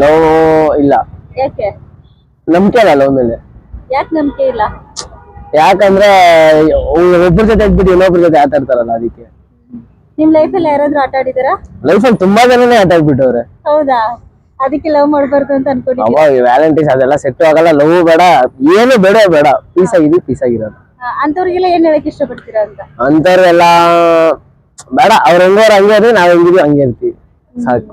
Love ಇಲ್ಲ. ಯಾಕೆ? ನಂಬಿಕೆ ಅಲ್ಲ ಲವ್ ಮೇಲೆ ಯಾಕೆ ನಂಬಿಕೆ ಇಲ್ಲ? ಯಾಕಂದ್ರೆ ಒಬ್ಬರ ಜೊತೆ ಇದ್ಬಿಟ್ಟು ಇನ್ನೊಬ್ರ ಜೊತೆ ಆಟ ಆಡ್ತಾರಲ್ಲ ಅದಕ್ಕೆ. ನಿಮ್ ಲೈಫ್ ಅಲ್ಲಿ ಯಾರಾದ್ರೂ ಆಟ ಆಡಿದಾರಾ? ಅಲ್ಲಿ ತುಂಬಾ ಜನನೇ ಆಟ ಆಡ್ಬಿಟ್ಟವ್ರೆ. ಹೌದಾ? ಅದಕ್ಕೆ ಲವ್ ಮಾಡ್ಬಾರ್ದು ಅಂತ ಅನ್ಕೊಂಡಿದ್ದೀನಿ ಅವಾಗ ವ್ಯಾಲೆಂಟೈನ್ಸ್ ಅದೆಲ್ಲ ಸೆಟ್ ಆಗಲ್ಲ ಲವ್ ಬೇಡ. ಏನು ಬೇಡ ಬೇಡ. ಪೀಸ್ ಆಗಿದೆ ಪೀಸ್ ಆಗಿರೋದು. ಅಂತವ್ರಿಗೆಲ್ಲ ಏನ್ ಹೇಳಕ್ ಇಷ್ಟಪಡ್ತೀರಾ ಅಂತ? ಅಂತವ್ರೆಲ್ಲ ಬೇಡ. ಅವ್ರ ಹೆಂಗೋರ್ ಹಂಗೆ ಇರ್ರಿ ನಾವ್ ಹೆಂಗಿದೀವಿ ಹಂಗೆ ಇರ್ತೀವಿ. ಸಾಕು.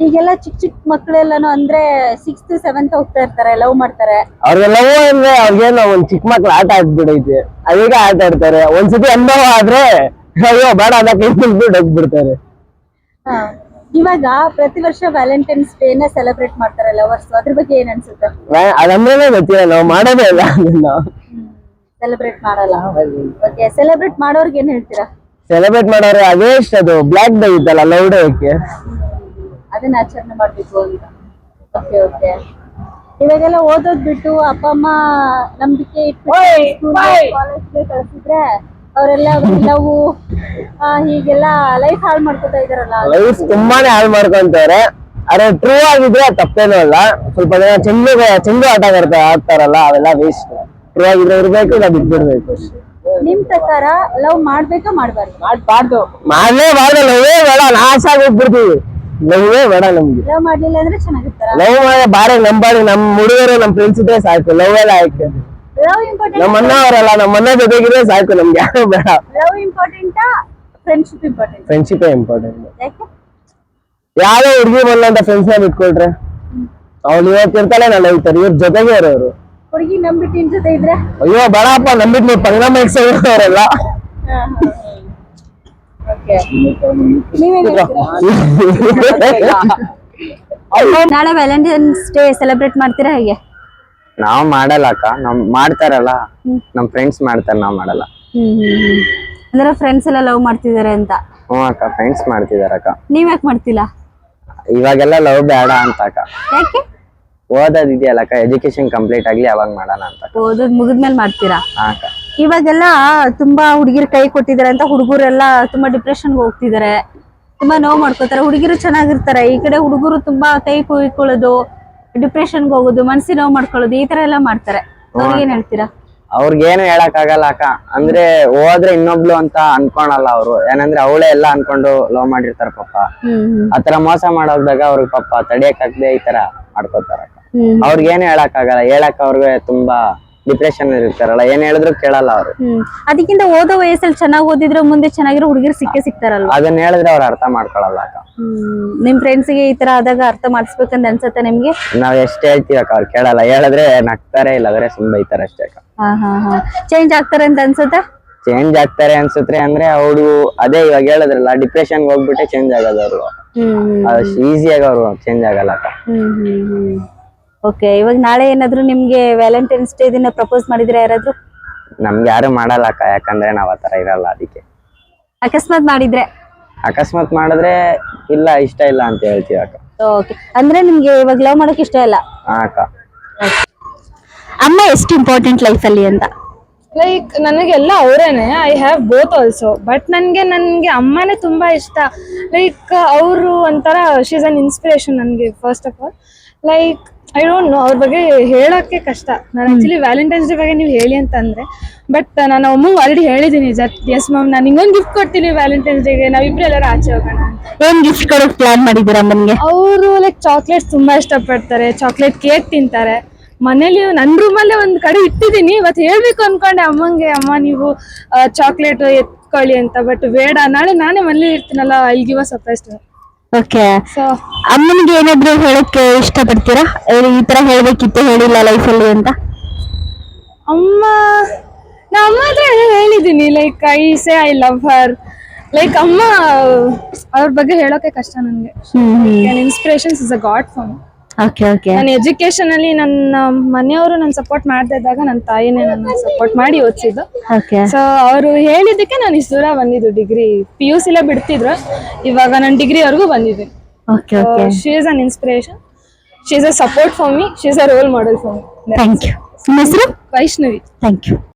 ಈಗೆಲ್ಲ ಚಿಕ್ಕ ಚಿಕ್ಕ ಮಕ್ಕಳೆಲ್ಲಾನು ಅಂದ್ರೆ ಸಿಕ್ಸ್ತ್ ಸೆವೆಂತ್ ಹೋಗ್ತಾ ಇರ್ತಾರೆ ಲವ್ ಮಾಡ್ತಾರೆ. ಅವ್ರಿಗೆ ಲವ್ ಅಂದ್ರೆ ಅವ್ರಿಗೇನು ಒಂದ್ ಚಿಕ್ಕ ಮಕ್ಳು ಆಟ ಆಡ್ಬಿಡೈತೆ. ಅದೀಗ ಆಟ ಆಡ್ತಾರೆ. ಒಂದ್ಸತಿ ಅನುಭವ ಆದ್ರೆ ಅಯ್ಯೋ ಬೇಡ ಅದಕ್ಕೆ ಬಿಟ್ಟು ಹೋಗ್ಬಿಡ್ತಾರೆ. ಹಾ. ಇವಾಗ ಪ್ರತಿ ವರ್ಷ ವ್ಯಾಲೆಂಟೈನ್ಸ್ ಡೇ ನ ಸೆಲೆಬ್ರೇಟ್ ಮಾಡ್ತಾರೆ ಲವರ್ಸ್ ಅದ್ರ ಬಗ್ಗೆ ಏನ್ ಅನ್ಸುತ್ತೆ? ವ್ಯಾ- ಅದಂದ್ರೇನೆ ಗೊತ್ತಿಲ್ಲ ನಾವು ಮಾಡೋದೇ ಇಲ್ಲ ಅದನ್ನ. ಸೆಲೆಬ್ರೇಟ್ ಮಾಡಲ್ಲ. ಓಕೆ ಸೆಲೆಬ್ರೇಟ್ ಮಾಡೋರ್ಗೆ ಏನ್ ಹೇಳ್ತೀರಾ? ಸೆಲೆಬ್ರೇಟ್ ಮಾಡೋರು ಅದೇ ಇಷ್ಟ ಅದು ಬ್ಲಾಕ್ ಡೇ ಇತ್ತಲ್ಲ ಲವ್ ಡೇಕ್ಕೆ ಅದನ್ನ ಆಚರಣೆ ಮಾಡ್ಬೇಕು ಅಂತ. ಓಕೆ ಓಕೆ ಇವಾಗೆಲ್ಲ ಓದೋದ್ ಬಿಟ್ಟು ಅಪ್ಪ ಅಮ್ಮ ನಂಬಿಕೆ ಇಟ್ಟು ಕಾಲೇಜ್ಗೆ ಕಳ್ಸಿದ್ರೆ ಅವರೆಲ್ಲ ನಾವು ಹೀಗೆಲ್ಲ ಲೈಫ್ ಹಾಳು ಮಾಡ್ಕೊತಾ ಇದಾರಲ್ಲ ಲೈಫ್ ತುಂಬಾನೇ ಹಾಳು ಮಾಡ್ಕೊಂತಾರೆ ಅರೆ ಟ್ರೂ ಆಗಿದ್ರೆ ತಪ್ಪೇನು ಅಲ್ಲ. ಸ್ವಲ್ಪ ಜನ ಚೆಂಡು ಚೆಂಡು ಆಟ ಬರ್ತಾ ಆಡ್ತಾರಲ್ಲ ಅವೆಲ್ಲ ವೇಸ್ಟ್ ಟ್ರೂ ಆಗಿದ್ರೆ ಇರ್ಬೇಕು ಇಲ್ಲ ಬಿಟ್ಬಿಡ್ಬೇಕು ಅಷ್ಟೇ. ನಿಮ್ ಪ್ರಕಾರ ಲವ್ ಮಾಡ್ಬೇಕಾ ಮಾಡ್ಬಾರ್ದು? ಮಾಡ್ಬಾರ್ದು. ಮಾಡ್ಲೇ ಬಾರ್ದು ಲವೇ ಬೇಡ ನಾಶ ಹೋಗ್ಬಿಡ್ತೀವಿ. ಬೇಡ ನಮ್ಗೆ. ಲವ್ ಮಾಡ್ಲಿಲ್ಲ ಅಂದ್ರೆ ಚೆನ್ನಾಗಿರ್ತಾರ ಲವ್ ಮಾಡಿ ಬಾರಿ ನಂಬಾಡಿ ನಮ್ ಹುಡುಗರು ನಮ್ ಫ್ರೆಂಡ್ಸ್ ಇದ್ರೆ ಸಾಕು. ಲವ್ ಎಲ್ಲ ಆಯ್ತು. ಲವ್ ಇಂಪಾರ್ಟೆಂಟ್ ನಮ್ಮ ಅಣ್ಣ ಅವರಲ್ಲ ನಮ್ಮ ಅಣ್ಣ ಜೊತೆಗಿದ್ರೆ ಸಾಕು ನಮ್ಗೆ. ಯಾರು ಬೇಡ. ಲವ್ ಇಂಪಾರ್ಟೆಂಟಾ ಫ್ರೆಂಡ್ಶಿಪ್ ಇಂಪಾರ್ಟೆಂಟ್ ಫ್ರೆಂಡ್ಶಿಪ್ ಇಂಪಾರ್ಟೆಂಟ್ ಯಾಕೆ? ಯಾರೋ ಹುಡುಗಿ ಬಂದಂತ ಫ್ರೆಂಡ್ಸ್ನ ಬಿಟ್ಕೊಳ್ರೆ ಅವ್ಳು ನಾನು ಹೇಳ್ತಾರೆ ಇವ್ರ ಜೊತೆಗೆ ಇರೋರು. ಹುಡುಗಿ ನಂಬಿಟ್ಟು ನಿನ್ ಜೊತೆ ಇದ್ರೆ? ಅಯ್ಯೋ ಬೇಡಪ್ಪ ನಂಬಿಟ್ಟು ನೀವು ಪರಿಣಾಮ ನೀವೇನ್ ನಾಳೆ ವ್ಯಾಲೆಂಟೈನ್ಸ್ ಡೇ ಸೆಲೆಬ್ರೇಟ್ ಮಾಡ್ತೀರಾ ಹೇಗೆ? ನಾವ್ ಮಾಡಲ್ಲ ಅಕ್ಕ. ನಮ್ ಮಾಡ್ತಾರಲ್ಲ. ನಮ್ ಫ್ರೆಂಡ್ಸ್ ಮಾಡ್ತಾರ ನಾವ್ ಮಾಡಲ್ಲ. ಅಂದ್ರೆ ಫ್ರೆಂಡ್ಸ್ ಎಲ್ಲ ಲವ್ ಮಾಡ್ತಿದ್ದಾರೆ ಅಂತ? ಹ್ಞೂ ಅಕ್ಕ ಫ್ರೆಂಡ್ಸ್ ಮಾಡ್ತಿದಾರ ಅಕ್ಕ. ನೀವ್ ಯಾಕೆ ಮಾಡ್ತಿಲ್ಲ? ಇವಾಗೆಲ್ಲ ಲವ್ ಬೇಡ ಅಂತ ಅಕ್ಕ. ಯಾಕೆ? ಓದೋದಿದೆಯಲ್ಲ ಅಕ್ಕ ಎಜುಕೇಶನ್ ಕಂಪ್ಲೀಟ್ ಆಗ್ಲಿ ಅವಾಗ ಮಾಡೋಣ ಅಂತ ಅಕ್ಕ. ಓದೋದ್ ಮುಗಿದ್ಮೇಲೆ ಮಾಡ್ತೀರಾ? ಹಾ ಅಕ್ಕ. ಇವಾಗೆಲ್ಲ ತುಂಬಾ ಹುಡುಗಿರ್ ಕೈ ಕೊಟ್ಟಿದ್ದಾರೆ ಅಂತ ಹುಡುಗರೆಲ್ಲ ತುಂಬಾ ಡಿಪ್ರೆಷನ್ ಹೋಗ್ತಿದ್ದಾರೆ ತುಂಬಾ ನೋವು ಮಾಡ್ಕೋತಾರೆ. ಹುಡುಗಿರು ಚೆನ್ನಾಗಿರ್ತಾರೆ. ಈ ಕಡೆ ಹುಡುಗರು ತುಂಬಾ ಕೈ ಕುಯ್ಕೊಳ್ಳೋದು ಡಿಪ್ರೆಷನ್ ಹೋಗೋದು ಮನ್ಸಿ ನೋವು ಮಾಡ್ಕೊಳ್ಳೋದು ಈ ತರ ಎಲ್ಲ ಮಾಡ್ತಾರೆ. ಅವ್ರಿಗೆ ಏನ್ ಹೇಳ್ತೀರಾ? ಅವ್ರಿಗೇನು ಹೇಳಕ್ ಆಗಲ್ಲ ಅಕ್ಕ. ಅಂದ್ರೆ ಹೋದ್ರೆ ಇನ್ನೊಬ್ಳು ಅಂತ ಅನ್ಕೊಳಲ್ಲ ಅವ್ರು. ಏನಂದ್ರೆ ಅವಳೇ ಎಲ್ಲ ಅನ್ಕೊಂಡು ಲವ್ ಮಾಡಿರ್ತಾರ ಪಾಪ. ಆತರ ಮೋಸ ಮಾಡೋದಾಗ ಅವ್ರಿಗೆ ಪಾಪ ತಡಿಯಕ್ ಆಗದೆ ಈ ತರ ಮಾಡ್ಕೋತಾರ ಅವ್ರಿಗೇನು ಹೇಳಕ್ ಆಗಲ್ಲ. ಹೇಳಕ್ ಅವ್ರಿಗೆ ತುಂಬಾ ಡಿಪ್ರೆಷನ್ ಇರ್ತಾರಲ್ಲ ಏನ್ ಹೇಳಿದ್ರು ಕೇಳಲ್ಲ ಅವ್ರು. ಹ್ಮ್. ಅದಕ್ಕಿಂತ ಓದೋ ವಯಸ್ಸಲ್ಲಿ ಚೆನ್ನಾಗಿ ಓದಿದ್ರೆ ಮುಂದೆ ಚೆನ್ನಾಗಿರೋ ಹುಡುಗಿರು ಸಿಕ್ಕೇ ಸಿಗ್ತಾರಲ್ವಾ? ಅದನ್ನ ಹೇಳಿದ್ರೆ ಅವ್ರು ಅರ್ಥ ಮಾಡ್ಕೊಳಲ್ಲ ಅಕ್ಕ ಹ್ಮ್. ನಿಮ್ ಫ್ರೆಂಡ್ಸ್ಗೆ ಈ ತರ ಆದಾಗ ಅರ್ಥ ಮಾಡಿಸ್ಬೇಕಂತ ಅನ್ಸತ್ತೆ ನಿಮ್ಗೆ? ನಾವ್ ಎಷ್ಟ್ ಹೇಳ್ತೀವಿ ಅಕ್ಕ ಅವ್ರು ಕೇಳಲ್ಲ. ಹೇಳಿದ್ರೆ ನಗ್ತಾರೆ ಅವರೇ ಸುಮ್ ಬೈತಾರೆ ಅಷ್ಟೇ ಅಕ್ಕ. ಹಾ ಹಾ ಹಾ. ಚೇಂಜ್ ಆಗ್ತಾರೆ ಅಂತ ಅನ್ಸುತ್ತೆ? ಚೇಂಜ್ ಆಗ್ತಾರೆ ಅನ್ಸುತ್ತೆ ಅಂದ್ರೆ ಅವ್ರು ಅದೇ ಇವಾಗ ಹೇಳಿದ್ರಲ್ಲ ಡಿಪ್ರೆಷನ್ ಹೋಗ್ಬಿಟ್ಟೆ ಚೇಂಜ್ ಆಗೋದು ಅವರು. ಹ್ಮ್ ಅಷ್ಟು ಈಸಿಯಾಗಿ ಅವ್ರು ಚೇಂಜ್ ಆಗಲ್ಲ ಅಕ್ಕ. ಹ್ಮ್ ಹ್ಮ್ ಹ್ಮ್. ಓಕೆ ಇವಾಗ ನಾಳೆ ಏನಾದ್ರು ನಿಮ್ಗೆ ವ್ಯಾಲೆಂಟೈನ್ಸ್ ಡೇ ದಿನ ಪ್ರಪೋಸ್ ಮಾಡಿದ್ರೆ ಯಾರಾದ್ರೂ? ನಮ್ಗೆ ಯಾರು ಮಾಡಲ್ಲ ಅಕ್ಕ ಯಾಕಂದ್ರೆ ನಾವ್ ಆತರ ಇರಲ್ಲ ಅದಕ್ಕೆ. ಅಕಸ್ಮಾತ್ ಮಾಡಿದ್ರೆ? ಅಕಸ್ಮಾತ್ ಮಾಡಿದ್ರೆ ಇಲ್ಲ ಇಷ್ಟ ಇಲ್ಲ ಅಂತ ಹೇಳ್ತೀವಿ ಅಕ್ಕ. ಓಕೆ ಅಂದ್ರೆ ನಿಮ್ಗೆ ಇವಾಗ ಲವ್ ಮಾಡಕ್ ಇಷ್ಟ ಇಲ್ಲ? ಹಾ ಅಕ್ಕ. ಅಮ್ಮ ಎಷ್ಟು ಇಂಪಾರ್ಟೆಂಟ್ ಲೈಫ್ ಅಲ್ಲಿ ಅಂತ? ಲೈಕ್ ನನಗೆಲ್ಲ ಅವರೇನೆ I have both also but ನನಗೆ ನನಗೆ ಅಮ್ಮನೇ ತುಂಬ ಇಷ್ಟ. ಲೈಕ್ ಅವರು ಒಂಥರ ಶೀಸ್ ಅನ್ ಇನ್ಸ್ಪಿರೇಷನ್ ನನಗೆ first of all like I don't know ಅವ್ರ ಬಗ್ಗೆ ಹೇಳೋಕ್ಕೆ ಕಷ್ಟ. ನಾನು ಆ್ಯಕ್ಚುಲಿ ವ್ಯಾಲೆಂಟೈನ್ಸ್ ಡೇ ಬಗ್ಗೆ ನೀವು ಹೇಳಿ ಅಂತ ಅಂದರೆ ಬಟ್ ನಾನು ಅಮ್ಮಂಗೆ ಆಲ್ರೆಡಿ ಹೇಳಿದ್ದೀನಿ ಜಟ್ ಎಸ್ ಮ್ಯಾಮ್ ನಾನು ಹಿಂಗೊಂದು ಗಿಫ್ಟ್ ಕೊಡ್ತೀನಿ ವ್ಯಾಲೆಂಟೈನ್ಸ್ ಡೇಗೆ ನಾವಿಬ್ರು ಎಲ್ಲರೂ ಆಚೆ ಹೋಗೋಣ ಏನ್ ಗಿಫ್ಟ್ ಕೊಡೋಕೆ ಪ್ಲಾನ್ ಮಾಡಿದ್ದೀರಾ ಅಮ್ಮನಿಗೆ ಅವರು ಲೈಕ್ ಚಾಕ್ಲೇಟ್ಸ್ ತುಂಬಾ ಇಷ್ಟಪಡ್ತಾರೆ. ಚಾಕ್ಲೇಟ್ ಕೇಕ್ ತಿಂತಾರೆ. ಮನೇಲಿ ನನ್ನ ರೂಮಲ್ಲೇ ಒಂದು ಕಡೆ ಇಟ್ಟಿದ್ದೀನಿ. ಇವತ್ತು ಹೇಳಬೇಕು ಅನ್ಕೊಂಡೆ ಅಮ್ಮಂಗೆ ಅಮ್ಮ ನೀವು ಚಾಕ್ಲೇಟ್ ಎತ್ಕೊಳ್ಳಿ ಅಂತ. ಬಟ್ ಬೇಡ. ನಾಳೆ ನಾನೇ ಮನೇಲಿ ಇರ್ತೀನಲ್ಲ. I give surprise okay so ಅಮ್ಮನಿಗೆ ಏನಾದ್ರು ಹೇಳಕ್ಕೆ ಇಷ್ಟ ಪಡ್ತೀರಾ ಈ ತರ ಹೇಳ್ಬೇಕಿತ್ತು ಹೇಳಿಲ್ಲ ಲೈಫ್ ಅಲ್ಲಿ ಅಂತ? ಅಮ್ಮ ನಾ ಅಮ್ಮ ಹತ್ರ ಹೇಳಿದ್ದೀನಿ like I say I love her like ಅಮ್ಮ ಅವ್ರ ಬಗ್ಗೆ ಹೇಳೋಕೆ ಕಷ್ಟ ನನಗೆ. Inspirations is a god for okay okay ನನ್ನ ಎಜುಕೇಶನ್ ಅಲ್ಲಿ ನನ್ನ ಮನೆಯವರು ನನ್ನ ಸಪೋರ್ಟ್ ಮಾಡ್ತಾ ಇದ್ದಾಗ ನನ್ನ ತಾಯಿನೇ ನನ್ನ ಸಪೋರ್ಟ್ ಮಾಡಿ ಓದಿಸಿದ್ದು. ಓಕೆ ಸೊ ಅವರು ಹೇಳಿದ್ದಕ್ಕೆ ನಾನು ಇಷ್ಟು ದೂರ ಬಂದಿದ್ದು ಡಿಗ್ರಿ ಪಿ ಯು ಸಿಲೇ ಬಿಡ್ತಿದ್ರು. ಇವಾಗ ನಾನು ಡಿಗ್ರಿವರೆಗೂ ಬಂದಿದ್ದೀನಿ. Okay okay she is an inspiration she is a support for me she is a role model for me thank you ನಿಮ್ಮ ಹೆಸರು? Vaishnavi thank you